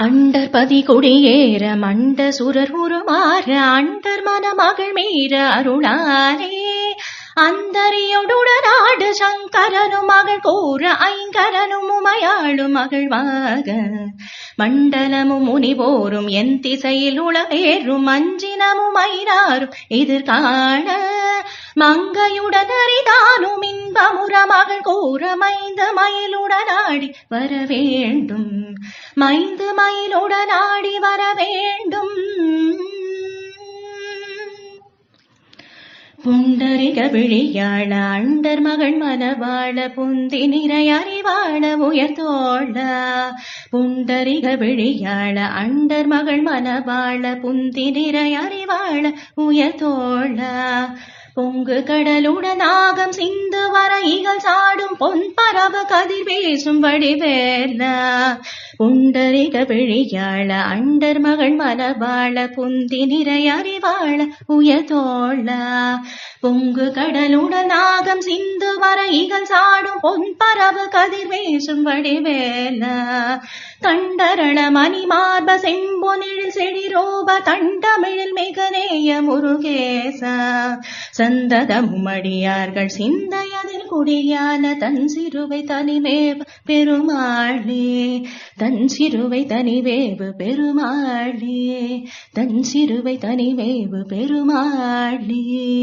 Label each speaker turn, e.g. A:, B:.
A: Under பதி கொடியேற மண்ட சுரர் உருமாற under மணமகள் மீற அருளாலே. அந்தரியுடனாடு சங்கரனு மகள் கூற ஐங்கரனும் உமையாளும் மகிழ்வாக மண்டலமும் முனிவோரும் என் திசையில் உளவேறும் அஞ்சினமும் ஐநாரும் எதிர்காண. மங்கையுடன் அரிதானும் இன்பமுற மகள் கூற மைந்த மயிலுடனாடி வர வேண்டும் மைந்து மயிலுடனாடி வர வேண்டும் புண்டரிக விழியாள அண்டர் மகள் மனவாழ புந்தி நிறை அறிவாழ உயர்த்தோள புண்டரிக விழியாள அண்டர் மகள் மனவாழ புந்தி நிறை அறிவாழ உயர்த்தோள பொங்கு கடலுடன் ஆகம் சிந்து வர இகழ் சாடும் பொன் பரவ கதிர் பேசும் வடிவேல புண்டரிக பிழியாள அண்டர் மகள் மலபாள புந்தி நிறைய அறிவாள உயதோள பொங்கு கடலுடன் ஆகம் சிந்து வர இகழ் சாடும் பொன் பரவ கதிர் பேசும் வடிவேல கண்டரள மணி மார்ப செம்பொனில் செடிரோப தண்டமிழில் மிக நேய முருகேச. சந்ததமும் அடியார்கள் சிந்தையதில் குடியான தன் சிறுவை தனிமேவு பெருமாளே. தன் சிறுவை தனிவேவு பெருமாளே. தன் சிறுவை தனிவேவு பெருமாளே.